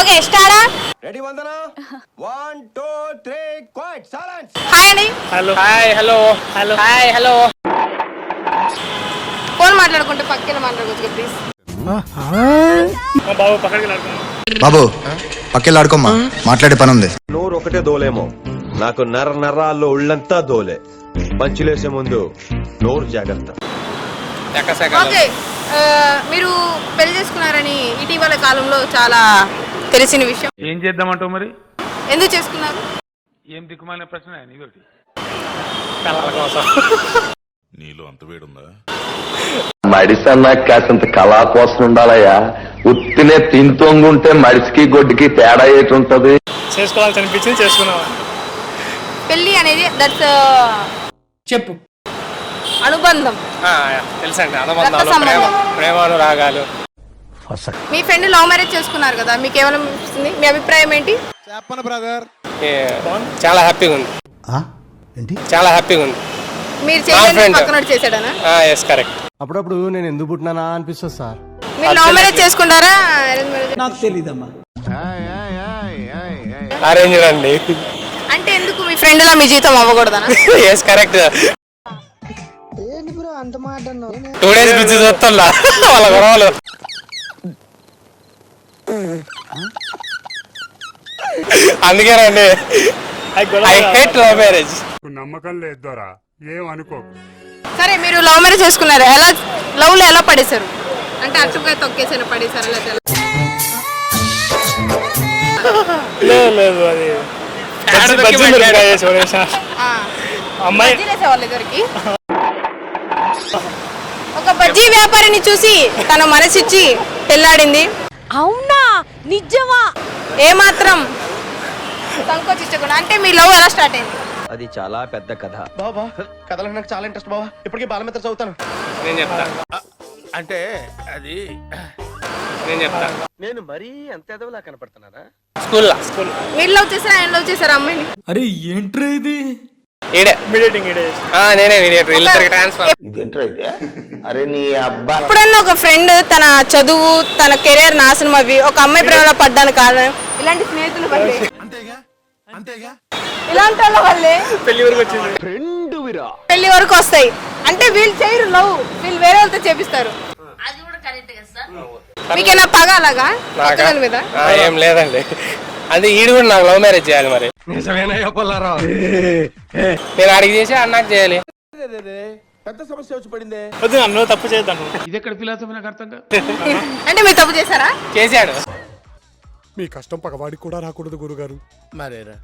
Okay స్టారా ready Vandana? One two three quiet silence hi అండి hello hi hello hello hi hello phone మాట్లాడుకుంటే పక్కన మాట్లాడుకోవచ్చు please బాబు లాడుకున్నాం బాబు పక్కెళ్ళాడుకోమ్మా మాట్లాడే పని ఉంది నోరు ఒకటే దోలేమో. నాకు నర నరాల్లో ఉళ్ళంతా దోలే. పంచులేసే ముందు నోరు జాగ్రత్త. మీరు పెళ్ళి చేసుకున్నారని ఇటీవల కాలంలో చాలా తెలిసిన విషయం. ఏం చేద్దామంటావు మరి? ఎందుకు చేసుకున్నారు? ఏం దిక్కుమాలిన ప్రశ్న పిల్లల కోసం. నీలో అంత వేడుందా? మడిసన్న కాసింత కళా కోసం ఉండాలయ్యా. ఉత్తినే తింతొంగుంటే మడిసికి గొడ్డుకి తేడా ఏటి ఉంటది చేసుకోవాల్సి అనిపించింది చేసుకున్నాం పెళ్ళి అనేది దట్స్ చెప్పు. అనుబంధం. తెలుసండి. అనుబంధాలు ప్రేమ సంబంధం. మీ ఫ్రెండ్ లవ్ మ్యారేజ్ చేసుకున్నారు కదా మీకు ఏమైనా అనిపిస్తుంది? మీ అభిప్రాయం ఏంటి? ఏ, చాలా హ్యాపీగా ఉంది. ఏంటి? చాలా హ్యాపీగా ఉంది. మీరు friend. పక్కన చేశాడనా? ఎస్ కరెక్ట్ అప్పుడప్పుడు నేను ఎందుకు పుట్టినానా అనిపిస్తుంది సార్. మీరు లవ్ మ్యారేజ్ చేసుకుంటారా arrange marriage? అరేంజ్ అండి అంటే ఎందుకు మీ ఫ్రెండ్ లా మీ జీవితం అవ్వకూడదనా? ఎస్ కరెక్ట్ టూ డేస్ గురించి చూస్తున్నా. వాళ్ళ గొడవలు. అందుకేనండి ఐ హేట్ లవ్ మ్యారేజ్ నమ్మకం లేదు దొరా. ఏం అనుకోకు సరే మీరు లవ్ మ్యారేజ్ చేసుకున్నారు. ఎలా లవ్లో ఎలా పడేశారు? అంటే అట్టుగా తొక్కేసారు పడేశారు? లేదు లేదు అది బజ్జీ- బజ్జీ మిరపకాయ పడేసా. అమ్మాయి ఒక బజ్జీ వ్యాపారిని చూసి తన మనసిచ్చి పెళ్ళాడింది. అవునా. నిజమా? ఏమాత్రం. సంకోచించకుండా అంటే మీ లవ్ ఎలా స్టార్ట్ అయింది? అది చాలా పెద్ద కథ. బాబా కథలకు నాకు చాలా ఇంట్రెస్ట్ బాబా. ఇప్పటికీ బాలమిత్ర చదువుతాను. నేను చెప్తా. అంటే అది నేను చెప్తా. నేను మరీ అంత ఎదవలా కనపడుతున్నారా స్కూల్లో. స్కూల్. మీరు లవ్ చేశారా ఆయన లవ్ చేశారా అమ్మాయిని? ఈడే. మీడియేటింగ్ ఈడే. ఆ, నేనే మీడియేటర్ ఇద్దరికి ట్రాన్స్ఫర్ అరే నీ అబ్బా. ఎప్పుడన్నా ఒక ఫ్రెండ్ తన చదువు తన కెరీర్ నాశనం అవి ఒక అమ్మాయి ప్రేమలో పడ్డానికి కారణం? ఇలాంటి స్నేహితుల వల్లే అంతేగా? అంతేగా? ఇలాంటి వాళ్ళ వల్లే. పెళ్ళి వరకు వచ్చింది. పెళ్ళి వరకు వస్తాయి. అంటే వీళ్ళు చేయరు లవ్. వీళ్ళు వేరే వాళ్ళతో చేపిస్తారు. మీకేనా పగ అలాగా? పక్కన మీద? ఆ, ఏం లేదండి. అది ఈడు కూడా నాకు లవ్ మ్యారేజ్ చేయాలి మరి. నేను అడిగి చేసి అన్నాక చేయాలి. పెద్ద సమస్య వచ్చి పడిందే. వద్దు నన్ను తప్పు చేద్దాను ఇది ఎక్కడ ఫిలాసఫీ నాకు అర్థం కాదు. అంటే మీరు తప్పు చేశారా? చేశాడు. మీ కష్టం పగవాడికి కూడా రాకూడదు గురుగారు. మరేరా.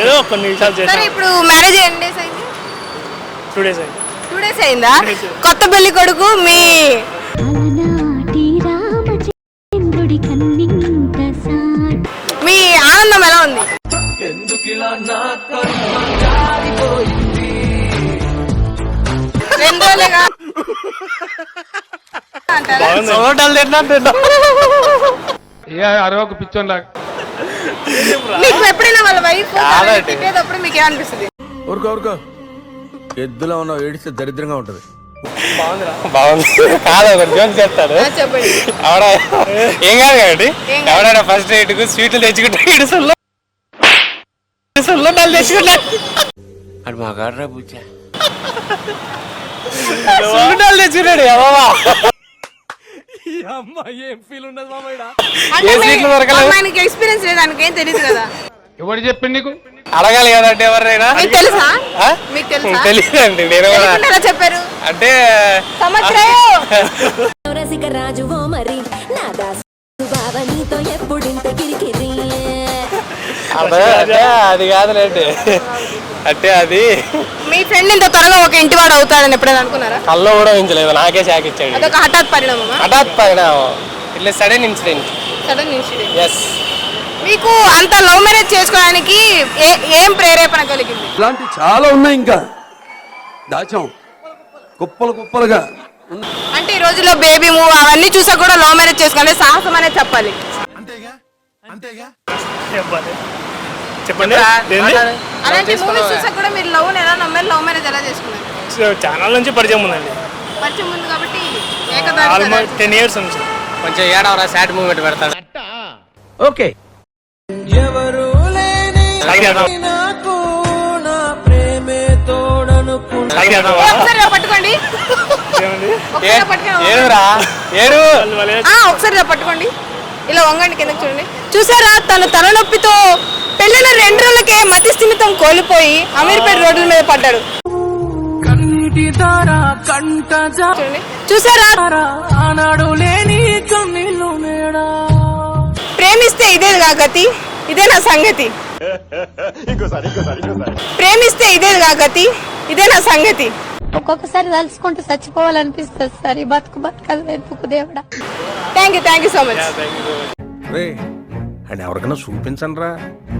ఏదో కొన్ని నిమిషాలు సరే చేశాను ఇప్పుడు మ్యారేజ్ ఎన్ని డేస్ అయింది? టూ డేస్ అయింది. టూ డేస్ అయిందా? కొత్త పెళ్ళి కొడుకు మీ ఉంది రెండు రోజులుగా అంటారా? హోటల్ తిన్నా తిన్నా. ఏ అరవకు పిచ్చోన్ లాగా మీకు ఎప్పుడైనా వాళ్ళ వైఫ్ కాదండి. తిట్టేటప్పుడు మీకు ఏమనిపిస్తుంది ఊరుకో ఊరుకో. ఎద్దులో ఉన్నావు ఏడిస్తే దరిద్రంగా ఉంటది. బాగుంది. కాదు ఒక జోక్ చెప్తాను. ఆ, చెప్పండి. ఏం కాదు ఏం కాదు. ఎవడైనా ఫస్ట్ నైట్కు స్వీట్లు తెచ్చుకుంటే ఇడుసుల్లో ఇడుసుల్లో నన్ను తెచ్చుకుంటా అది మా గాడ్రా బుజ్జా. సున్నుండలు తెచ్చుకున్నాడు ఎవవా అంటే ఏ మీ- సీట్లు దొరకలేదు? అమ్మాయినికి ఎక్స్పీరియన్స్ లేదు? దానికి ఏం తెలియదు కదా. ఎవరు చెప్పింది నీకు? అడగాలి కదంటే ఎవరైనా మీకు తెలుసా? ఆ? మీకు తెలుసా? తెలియదండి నేను కూడా తెలియకుండా ఎలా చెప్పారు? అంటే సంవత్సరం. రసిక రాజువో మరి నా దాసు బావ నీతో ఎప్పుడింత కిరికిరి అంటే అది కాదులేండి. అంటే అది మీ ఫ్రెండ్ ఇంత త్వరగా ఒక ఇంటివాడు అవుతాడని ఎప్పుడైనా అనుకున్నారా? కల్లో కూడా ఉంచలేదు నాకే షాక్ ఇచ్చాడు. అదొక హఠాత్ పరిణామమా? హఠాత్ పరిణామం. ఇట్లా sudden incident sudden incident yes మీకు అంత లవ్ మ్యారేజ్ చేసుకోవడానికి ఏ- ఏం ప్రేరేపణ కలిగింది? ఇలాంటి చాలా ఉన్నాయి ఇంకా. దాచాం. కుప్పలు కుప్పలుగా. అంటే ఈ రోజుల్లో బేబీ మూవ్ అవన్నీ చూసా కూడా లవ్ మ్యారేజ్ చేసుకోవాలి సాహసం అనేది చెప్పాలి. అంతేగా? అంతేగా? చెప్పండి. చెప్పండి అలాంటి మూవీస్ చూసా కూడా మీరు లవ్ ఎలా నమ్మారు లవ్ మ్యారేజ్ ఎలా చేసుకున్నారు? ఛానల్ నుంచి పరిచయం ఉందండి. పరిచయం ఉంది కాబట్టి ఏకదారి ఆల్మోస్ట్ టెన్ ఇయర్స్ నుంచి. కొంచెం ఏడవరా సాడ్ మూమెంట్ పెడతాడు. ఓకే. ఇలా పట్టుకోండి. ఒకసారి ఇలా పట్టుకోండి. ఏడురా ఏడు ఆ, ఒకసారి పట్టుకోండి. ఇలా వంగండి కిందకి చూడండి. చూసారా? తను తలనొప్పితో పెళ్ళిన రెండు రోజులకే మతి స్థిమితం కోల్పోయి అమీర్పేట రోడ్ల మీద పడ్డాడు. చూసారా? ప్రేమిస్తే ఇదేగా గతి ఇదే నా సంగతి. ప్రేమిస్తే ఇదేగా గతి ఇదే నా సంగతి. ఒక్కొక్కసారి తలుచుకుంటూ చచ్చిపోవాలనిపిస్తుంది సార్ ఈ బతుకు వెతుకు దేవుడా. Thank you thank you so much and ఎవరికైనా చూపించండి రా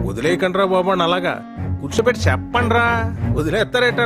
వదిలేయకండి రా బాబు అని అలాగా. కూర్చోబెట్టి చెప్పండి రా వదిలేస్తారేట